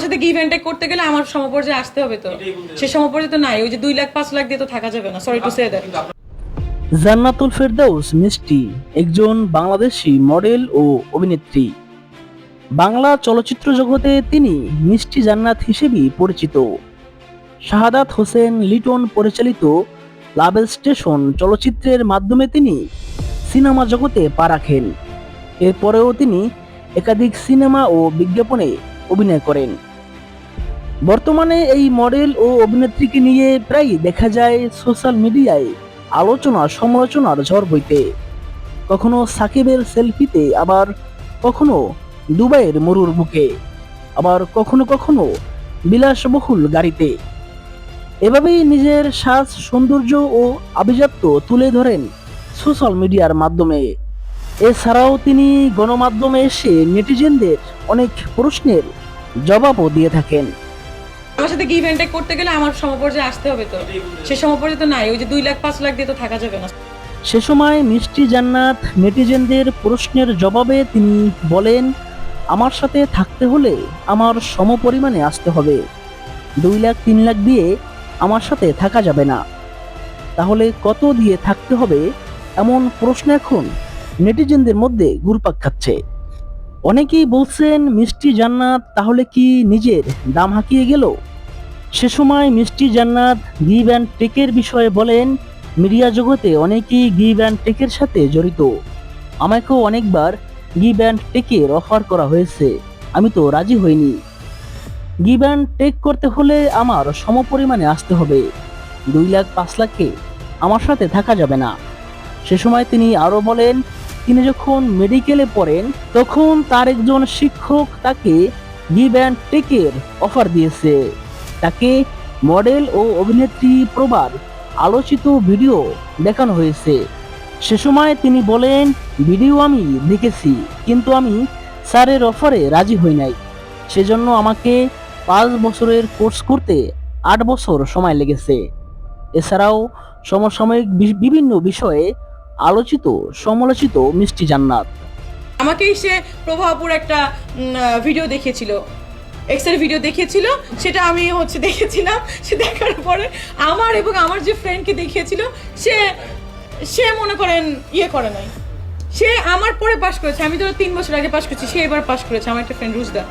আমার সাথে কি ইভেন্টে করতে গেলে আমার সমপর্যায়ে আসতে হবে তো। সে সমপর্যায়ে তো নাই ওই যে দুই লাখ পাঁচ লাখ দিয়ে তো থাকা যাবে না। Sorry to say that Jannatul Ferdous Mishti একজন বাংলাদেশি মডেল ও অভিনেত্রী। বাংলা চলচ্চিত্র জগতে তিনি মিষ্টি জান্নাত হিসেবেই পরিচিত। শাহাদাত হোসেন লিটন পরিচালিত লাভেল স্টেশন চলচ্চিত্রের মাধ্যমে তিনি সিনেমা জগতে পা রাখেন। এরপরেও তিনি একাধিক সিনেমা ও বিজ্ঞাপনে অভিনয় করেন। বর্তমানে এই মডেল ও অভিনেত্রীকে নিয়ে প্রায় দেখা যায় সোশ্যাল মিডিয়ায় আলোচনা, সমালোচনার ঝড় বইতে। কখনো সাকিবের সেলফিতে, আবার কখনো দুবাইয়ের মরুর বুকে। আবার কখনো কখনো বিলাসবহুল গাড়িতে। এভাবেই নিজের সাজ, সৌন্দর্য ও আভিজাত্য তুলে ধরেন সোশ্যাল মিডিয়ার মাধ্যমে। এছাড়াও তিনি গণমাধ্যমে এসে নেটিজেনদের অনেক প্রশ্নের জবাবও দিয়ে থাকেন। আমার সাথে কি ইভেন্টে করতে গেলে আমার সমপর্যায়ে আসতে হবে তো। সে সমপর্যায়ে তো নাই, ওই যে দুই লাখ, পাঁচ লাখ দিয়ে তো থাকা যাবে না। সে সময় মিষ্টি জান্নাত নেটিজেনদের প্রশ্নের জবাবে তিনি বলেন, আমার সাথে থাকতে হলে আমার সমপরিমাণে আসতে হবে। দুই লাখ, তিন লাখ দিয়ে আমার সাথে থাকা যাবে না। তাহলে কত দিয়ে থাকতে হবে? এমন প্রশ্ন এখন নেটিজেনদের মধ্যে ঘুরপাক খাচ্ছে। অনেকেই বলছেন, মিষ্টি জান্নাত তাহলে কি নিজের দাম হাঁকিয়ে গেল? সে সময় মিষ্টি জান্নাত গিভ অ্যান্ড টেকের বিষয়ে বলেন, মিডিয়া জগতে অনেকেই গিভ অ্যান্ড টেকের সাথে জড়িত। আমাকেও অনেকবার গিভ অ্যান্ড টেকের অফার করা হয়েছে। আমি তো রাজি হইনি। গিভ অ্যান্ড টেক করতে হলে আমার সমপরিমাণে আসতে হবে। দুই লাখ পাঁচ লাখে আমার সাথে থাকা যাবে না। সে সময় তিনি আরও বলেন, তিনি যখন মেডিকেলে পড়েন, তখন তার একজন শিক্ষক তাকে গিভ অ্যান্ড টেকের অফার দিয়েছে। তাকে মডেল ও অভিনেত্রী প্রবার আলোচিত ভিডিও দেখানো হয়েছে। সে সময় তিনি বলেন, ভিডিও আমি দেখেছি, কিন্তু আমি স্যারের অফারে রাজি হই নাই। সেজন্য আমাকে পাঁচ বছরের কোর্স করতে আট বছর সময় লেগেছে। এছাড়াও সমসাময়িক বিভিন্ন বিষয়ে আলোচিত, সমালোচিত মিষ্টি জান্নাত। আমাকেই সে প্রভাবপুর একটা ভিডিও দেখিয়েছিল। এক্সের ভিডিও দেখিয়েছিল, সেটা আমি হচ্ছে দেখেছিলাম, সে দেখার পরে আমার এবং আমার যে ফ্রেন্ডকে দেখিয়েছিল, সে সে মনে করেন ইয়ে করে নাই। সে আমার পরে পাশ করেছে, আমি ধরো তিন বছর আগে পাশ করেছি, সে এবার পাশ করেছে, আমার একটা ফ্রেন্ড রুজদা।